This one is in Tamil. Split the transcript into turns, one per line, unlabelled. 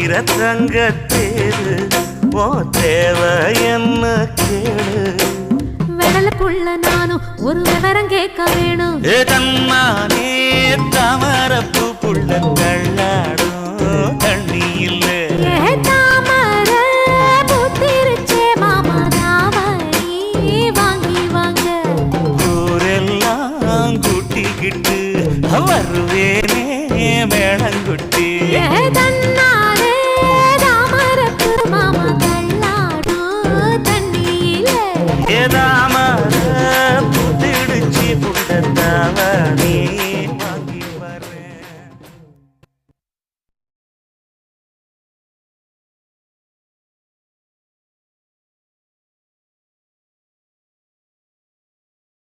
வீர தங்கத்தேரு ஓ தேவை என்ன கேளு
வெடல புள்ள நானும் ஒரு விவரம் கேட்க வேணும்.
ஏ தன்னானே தாமரப்பு புள்ள தள்ளாடும் தண்ணி இல்லை
ஏ தாமர
ஏதாம புத்திடுச்சி புண்டத்தாவ
நீ.